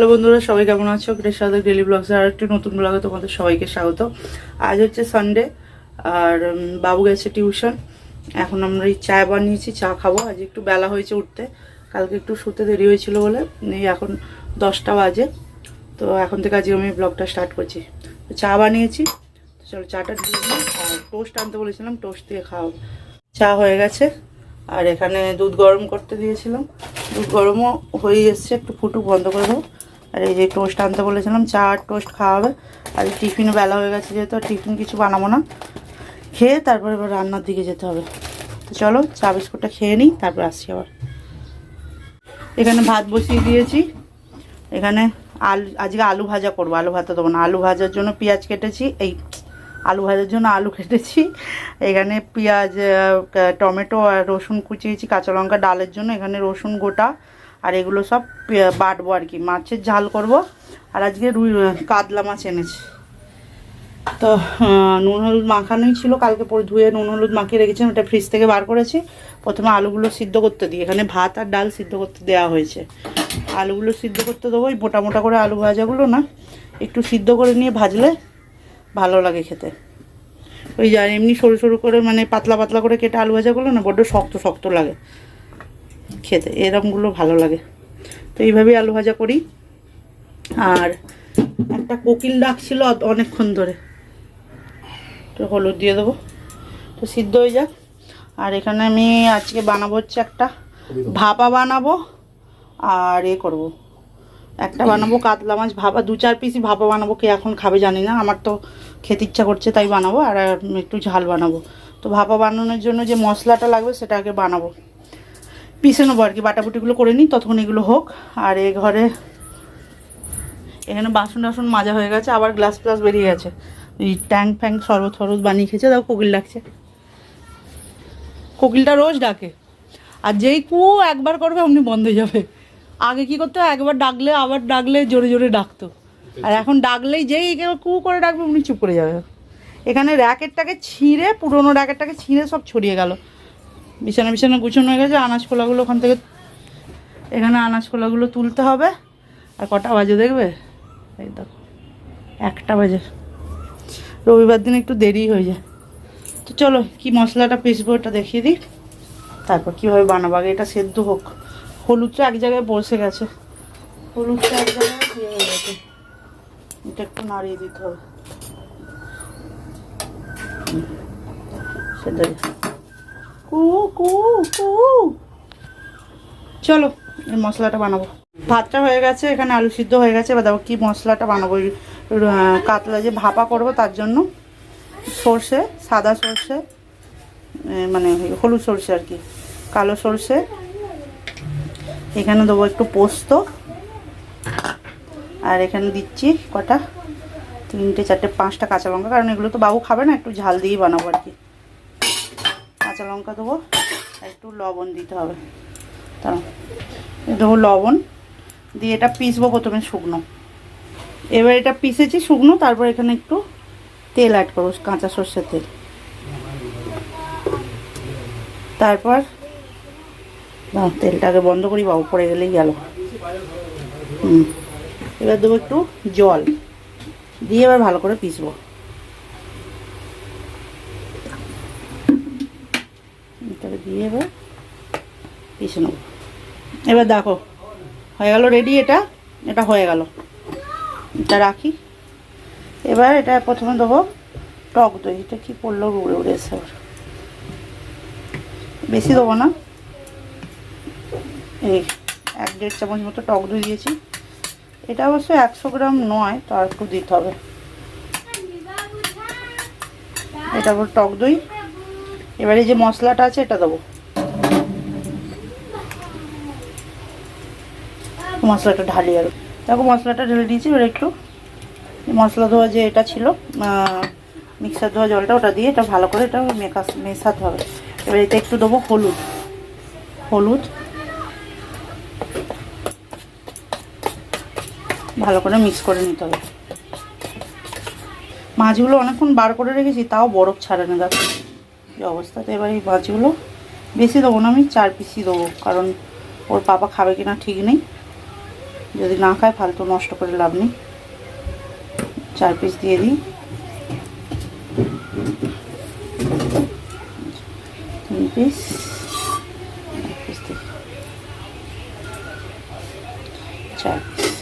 Hello বন্ধুরা, সবাই কেমন আছো? সাথে ডেলি ব্লগসে আর একটি নতুন ব্লগে তোমাদের সবাইকে স্বাগত। আজ হচ্ছে সানডে আর বাবু গেছে টিউশন। এখন আমরা এই চা বানিয়েছি, চা খাব। আজ একটু বেলা হয়েছে উঠতে। কালকে একটু শুতে দেরি হয়েছিল বলে এই এখন দশটা বাজে। তো এখন থেকে আজকে আমি ব্লগটা স্টার্ট করছি। তো চা বানিয়েছি। তো চলো চাটা দিয়ে আর টোস্ট আনতে বলেছিলাম টোস্ট দিয়ে খাওয়াবো। চা হয়ে গেছে। আর এখানে দুধ গরম করতে দিয়েছিলাম। দুধ গরমও হয়ে এসছে, একটু ফুটুক বন্ধ করে দেবো। আর এই যে টোস্ট আনতে বলেছিলাম, চা আর টোস্ট খাওয়াবে। আর এই টিফিনে বেলা হয়ে গেছে যেহেতু, আর টিফিন কিছু বানাবো না। খেয়ে তারপরে এবার রান্নার দিকে যেতে হবে। তো চলো, চা বিস্কুটটা খেয়ে নিই, তারপর আসছি আবার। এখানে ভাত বসিয়ে দিয়েছি। এখানে আলু, আজকে আলু ভাজা করব, আলু ভাতে দেবো না। আলু ভাজার জন্য পেঁয়াজ কেটেছি, এই আলু ভাজার জন্য আলু কেটেছি। এখানে পেঁয়াজ টমেটো আর রসুন কুচিয়েছি, কাঁচা লঙ্কা, ডালের জন্য। এখানে রসুন গোটা আর এগুলো সব পে- বাটবো আর কি। মাছের ঝাল করব। আর আজকে রুই কাতলা মাছ এনেছি। তো নুন হলুদ মাখানোই ছিল। কালকে পরে ধুয়ে নুন হলুদ মাখিয়ে রেখেছি ওটা ফ্রিজ থেকে বার করেছি। প্রথমে আলুগুলো সিদ্ধ করতে দিই এখানে ভাত আর ডাল সিদ্ধ করতে দেওয়া হয়েছে। আলুগুলো সিদ্ধ করতে দেবো। ওই মোটা মোটা করে আলু ভাজাগুলো না, একটু সিদ্ধ করে নিয়ে ভাজলে ভালো লাগে খেতে। ওই যা, এমনি সরু সরু করে মানে পাতলা পাতলা করে কেটে আলু ভাজাগুলো না, বড্ড শক্ত শক্ত লাগে। খেতে এরকমগুলো ভালো লাগে। তো এইভাবেই আলু ভাজা করি। আর একটা কোকিল ডাক ছিল অনেকক্ষণ ধরে। তো হলুদ দিয়ে দেবো। তো সিদ্ধ হয়ে যাক। আর এখানে আমি আজকে বানাবো হচ্ছে একটা ভাপা বানাবো আর এ করব। একটা বানাবো কাতলা মাছ ভাপা, দু চার পিসই ভাপা বানাবো, কে এখন খাবে জানি না। আমার তো খেতে ইচ্ছা করছে তাই বানাবো, আর একটু ঝাল বানাবো। তো ভাপা বানানোর জন্য যে মশলাটা লাগবে সেটা আগে বানাবো। পিষে নেব আর কি, বাটাবুটিগুলো করে নিই, ততক্ষণ এগুলো হোক। আর এ ঘরে এখানে বাসন টাসন মাজা হয়ে গেছে, আবার গ্লাস গ্লাস বেরিয়ে গেছে। এই ট্যাঙ্ক ফ্যাঙ্ক শরবত ফরবত বানিয়ে খেয়েছে তাও কোকিল ডাকছে। কোকিলটা রোজ ডাকে। আর যেই কু একবার করবে, অমনি বন্ধ হয়ে যাবে। আগে কি করতো, একবার ডাকলে, আবার ডাকলে জোরে জোরে ডাকতো। আর এখন ডাকলেই যেই কু করে ডাকবে, অমনি চুপ করে যাবে। এখানে র্যাকেটটাকে ছিঁড়ে, পুরোনো র্যাকেটটাকে ছিঁড়ে সব ছড়িয়ে গেল। বিছানা বিছানা গুছানো হয়ে গেছে, আনাজ খোলাগুলো ওখান থেকে এখানে আনাজ খোলাগুলো তুলতে হবে। আর কটা বাজে দেখবে? এই দেখো, একটা বাজে। রবিবার দিন একটু দেরি হয়ে যায়। তো চলো, কি মশলাটা পিসবো এটা দেখিয়ে দিই। তারপর কীভাবে বানাবো? আগে এটা সেদ্ধ হোক। হলুদটা এক জায়গায় বসে গেছে। হলুদটা এক জায়গায় হয়ে গেছে। এটা একটু নাড়িয়ে দিতে হবে। গেছে। কু কু কু চলো মশলাটা বানাবো। ভাতটা হয়ে গেছে, এখানে আলু সিদ্ধ হয়ে গেছে। এবার দেখো কী মশলাটা বানাবো। কাতলা যে ভাপা করব তার জন্য সর্ষে, সাদা সর্ষে মানে হলুদ সর্ষে আর কি, কালো সর্ষে। এখানে দেবো একটু পোস্ত। আর এখানে দিচ্ছি কটা? তিনটে, চারটে, পাঁচটা কাঁচা লঙ্কা। কারণ এগুলো তো বাবু খাবে না, একটু ঝাল দিয়েই বানাবো আর কি। কাঁচা লঙ্কা দেবো। একটু লবণ দিতে হবে। দেবো লবণ। দিয়ে এটা পিসবো প্রথমে শুকনো। এবার এটা পিসেছি শুকনো, তারপর এখানে একটু তেল অ্যাড করব, কাঁচা সর্ষের তেল। তারপর তেলটাকে বন্ধ করি, বা উপরে গেলেই গেল। হুম। এবার দেবো একটু জল। দিয়ে এবার ভালো করে পিসবো। এটাকে দিয়ে এবার পিষে নেব। এবার দেখো, হয়ে গেল রেডি এটা এটা হয়ে গেল। এটা রাখি। এবার এটা প্রথমে দেবো টক দই, এটা কি পড়ল উড়ে উড়ে এসে বেশি দেবো না। এই এক দেড় চামচ মতো টক দই দিয়েছি। এটা অবশ্য একশো গ্রাম নয়, তো আর একটু দিতে হবে। এটা টক দই। এবারে যে মশলাটা আছে, এটা দেবো। মশলাটা ঢালি আর দেখো মশলাটা ঢেলে দিয়েছি, এবার একটু মশলা ধোয়া যে এটা ছিল মিক্সার ধোয়া জলটা, ওটা দিয়ে এটা ভালো করে এটা মেশাতে হবে। এবার এটা একটু দেবো হলুদ। হলুদ। ভালো করে মিক্স করে নিতে হবে। মাছগুলো অনেকক্ষণ বার করে রেখেছি, তাও বরফ ছাড়ে না দেখো এই অবস্থাতে এবার এই মাছগুলো বেশি দেবো না, আমি চার পিসই দেবো, কারণ ওর পাপা খাবে কিনা ঠিক নেই। যদি না খায় ফালতু নষ্ট করে লাভ নেই। চার পিস দিয়ে দিই। তিন পিস চার পিস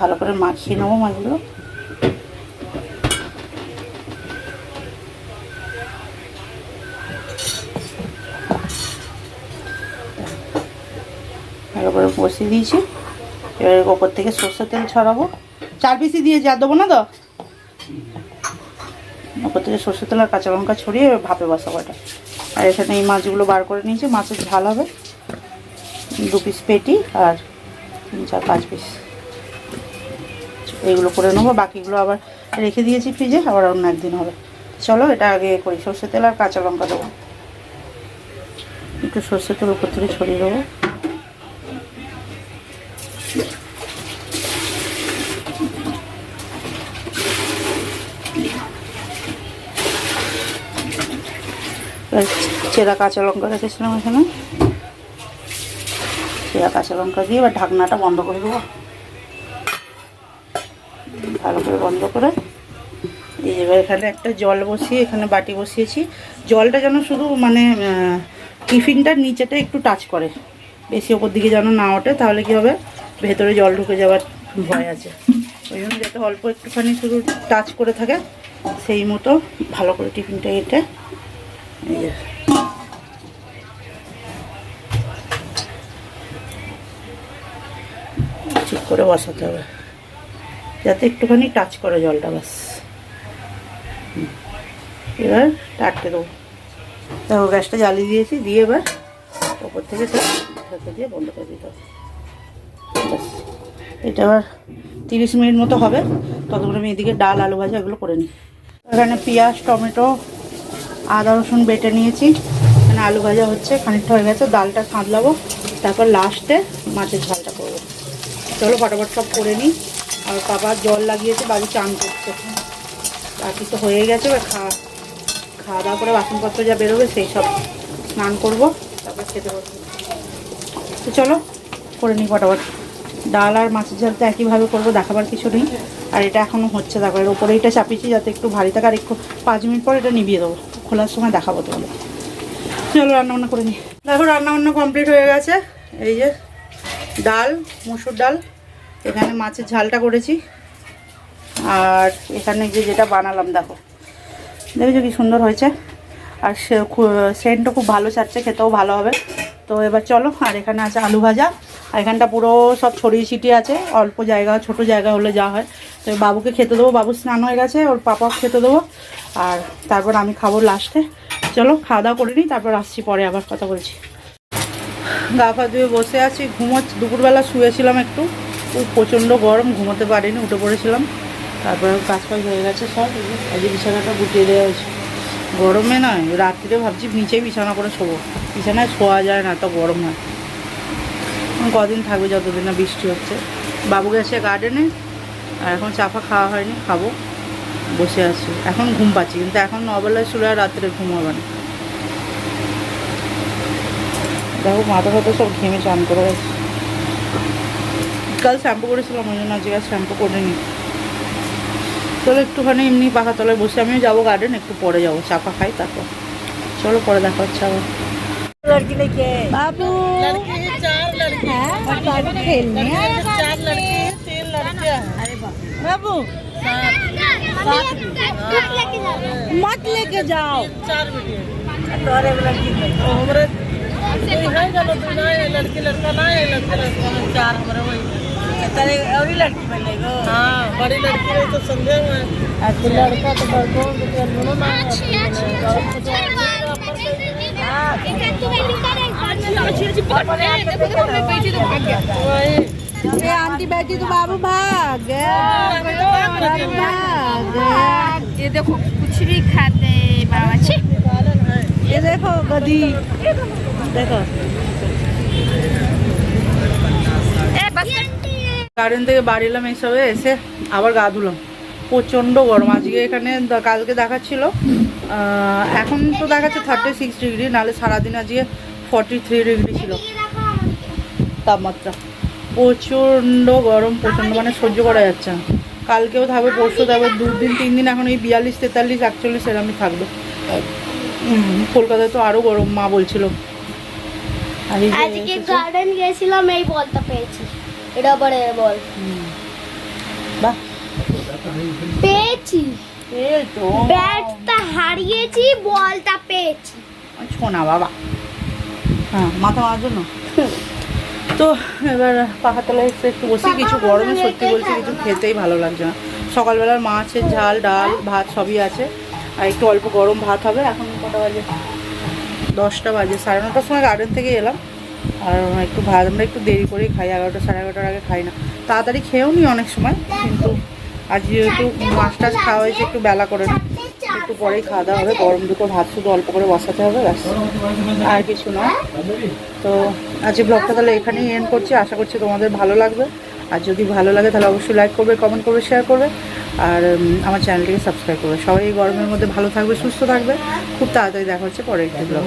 ভালো করে মাখিয়ে নেব মাছগুলো ভালো করে বসিয়ে দিয়েছি। এবার ওপর থেকে সর্ষের তেল ছড়াবো। চার পিসি দিয়ে যা দেবো না তো? ওপর থেকে সর্ষের তেল আর কাঁচা লঙ্কা ছড়িয়ে ভাপে বসাবো এটা। আর এখানে এই মাছগুলো বার করে নিয়েছি, মাছের ঝাল হবে। দু পিস পেটি আর তিন, চার, পাঁচ পিস। এইগুলো করে নেব, বাকিগুলো আবার রেখে দিয়েছি ফ্রিজে, আবার অন্য একদিন হবে। চলো এটা আগে করি, সর্ষের তেল আর কাঁচা লঙ্কা দেবো। একটু সর্ষের তেল উপর থেকে ছড়িয়ে দেবো। চেরা কাঁচা লঙ্কা রেখেছিলাম এখানে। চেরা কাঁচা লঙ্কা দিয়ে এবার ঢাকনাটা বন্ধ করে দেবো। ভালো করে বন্ধ করে। এবার এখানে একটা জল বসিয়ে, এখানে বাটি বসিয়েছি। জলটা যেন শুধু মানে টিফিনটার নিচেটা একটু টাচ করে। বেশি ওপর দিকে যেন না ওঠে, তাহলে কি হবে? ভেতরে জল ঢুকে যাওয়ার ভয় আছে। ওই জন্য যাতে অল্প একটুখানি শুধু টাচ করে থাকে, সেই মতো ভালো করে টিফিনটা এটে ঠিক করে বসাতে হবে। যাতে একটুখানি টাচ করে জলটা বাস এবার টাটকে দেবো। দেখো, গ্যাসটা জ্বালিয়ে দিয়েছি। দিয়ে এবার ওপর থেকে দিয়ে বন্ধ করে দিতে হবে। এটা আবার তিরিশ মিনিট মতো হবে। ততক্ষণ আমি এদিকে ডাল, আলু ভাজা এগুলো করে নিই। এখানে পেঁয়াজ, টমেটো আদা, রসুন বেটে নিয়েছি। মানে আলু ভাজা হচ্ছে, খানিকটা হয়ে গেছে, ডালটা সাঁতলাবো। তারপর লাস্টে মাছের ঝালটা করব। চলো ফটাফট সব করে নিই। আর বাবা জল লাগিয়েছে বাড়ি চান করছে। বাকি তো হয়ে গেছে, এবার খাওয়া খাওয়া দাওয়া করে বাসনপত্র যা বেরোবে সেই সব স্নান করব, তারপর খেতে বসবো। তো চলো, করে নিই ফটাফট। ডাল আর মাছের ঝাল তো একইভাবে করব, দেখাবার কিছু নেই। আর এটা এখনও হচ্ছে, দেখো এর ওপরে এটা চাপিয়েছি, যাতে একটু ভারী থাকে, আর একটু পাঁচ মিনিট পর এটা নিভিয়ে দেবো। খোলার সময় দেখাবো তোমাদের। চলো রান্নাবান্না করে নিই। দেখো রান্নাবান্না কমপ্লিট হয়ে গেছে। এই যে ডাল, মসুর ডাল, এখানে মাছের ঝালটা করেছি। আর এখানে যে যেটা বানালাম, দেখো। দেখেছ কি সুন্দর হয়েছে? আর সেন্টও খুব ভালো চাচ্ছে খেতেও ভালো হবে। তো এবার চলো, আর এখানে আছে আলু ভাজা। আর এখানটা পুরো সব ছড়িয়ে ছিটিয়ে আছে, অল্প জায়গা, ছোট জায়গা হলে যা হয়। তো বাবুকে খেতে দেবো, বাবু স্নান হয়ে গেছে, ওর পাপা খেতে দেবো। আর তারপর আমি খাব লাস্টে চলো, খাওয়া দাওয়া করে নিই, তারপর আসছি পরে আবার কথা বলছি। গা পা ধুয়ে বসে আছি, ঘুমোচ্ছি, দুপুরবেলা শুয়েছিলাম একটু। খুব প্রচণ্ড গরম, ঘুমোতে পারিনি, উঠে পড়েছিলাম। তারপরে কাজ ফাজ হয়ে গেছে সব, এই যে বিছানাটা গুটিয়ে দেওয়া হয়েছে। গরমে নয় রাত্রিরে ভাবছি নিচেই বিছানা করে শোবো। বিছানায় শোয়া যায় না, এত গরম হয়। কদিন থাকবে যতদিন না বৃষ্টি হচ্ছে। বাবু গেছে গার্ডেনে আর এখন চাফা খাওয়া হয়নি খাব। বসে আছি। এখন ঘুম পাচ্ছি কিন্তু এখন নবেলায় শুরু আর রাত্রে ঘুম হবে না। দেখো মাথা ফাতা সব ঘেমে চান করে গেছে। কাল শ্যাম্পু করেছিলাম ওই জন্য আজকে আর শ্যাম্পু করিনি। চলো একটুখানি এমনি তলায় বসে আমিও যাব গার্ডেন একটু পরে যাব চাপা খাই তারপর। চলো পরে দেখা হচ্ছে আবার। लड़के खेलने चार लड़के तीन लड़कियाँ बाबू मत लेके जाओ चार बेटे लड़की लड़का ना है लड़का लड़का चार हमारे वही और लड़की बनेगा हाँ बड़ी लड़की है तो संदेह में लड़का तो बड़कों दोनों એ આંટી બેઠી તો બાબુ ભાગ ભાગ એ દેખો કુછ ભી ખાતે બાબા છે એ દેખો બધી દેખો গার্ডেন থেকে বাড়ি এলাম এইসবে এসে আবার গা ধুলাম। প্রচণ্ড গরম। আজকে এখানে কালকে দেখাচ্ছিল। এখন তো দেখাচ্ছে থার্টি সিক্স ডিগ্রি নাহলে সারাদিন আজকে ফর্টি থ্রি ডিগ্রি ছিল। তাপমাত্রা। প্রচণ্ড গরম প্রচণ্ড মানে সহ্য করা যাচ্ছে না। কালকেও থাকবে পরশু থাকবে দুদিন তিন দিন এখন এই বিয়াল্লিশ তেতাল্লিশ একচল্লিশ এরমই থাকবে। কলকাতায় তো আরও গরম মা বলছিল। আর এই আজকে গার্ডেন গেছিলাম এই বলটা পেয়েছি। রবারের বল। বাহ। পেয়েছি। এই তো। ব্যাটটা হারিয়েছি বলটা পেয়েছি। শোনা বাবা। হ্যাঁ মাথা মারার জন্য? তো এবার পাখার তলায় এসে একটু বসি কিছু গরমে সত্যি বলছি কিছু খেতেই ভালো লাগছে না। সকালবেলার মাছের ঝাল, ডাল, ভাত সবই আছে। আর একটু অল্প গরম ভাত হবে। এখন কটা বাজে? দশটা বাজে। সাড়ে নটার সময় গার্ডেন থেকে এলাম। আর একটু ভাত আমরা একটু দেরি করেই খাই। এগারোটা, সাড়ে এগারোটার আগে খাই না। তাড়াতাড়ি খেয়েও নি অনেক সময়। কিন্তু আজ যেহেতু মাছ টাছ খাওয়া হয়েছে, একটু বেলা করে না। একটু পরেই খাওয়া দাওয়া হবে, গরম দুটো ভাত শুধু অল্প করে বসাতে হবে, ব্যাস। আর কিছু না। তো আজকে ব্লগটা তাহলে এখানেই এন্ড করছি। আশা করছি তোমাদের ভালো লাগবে। আর যদি ভালো লাগে তাহলে অবশ্যই লাইক করবে কমেন্ট করবে শেয়ার করবে। আর আমার চ্যানেলটিকে সাবস্ক্রাইব করবে। সবাই গরমের মধ্যে ভালো থাকবে, সুস্থ থাকবে। খুব তাড়াতাড়ি দেখা হচ্ছে পরের একটি ব্লগ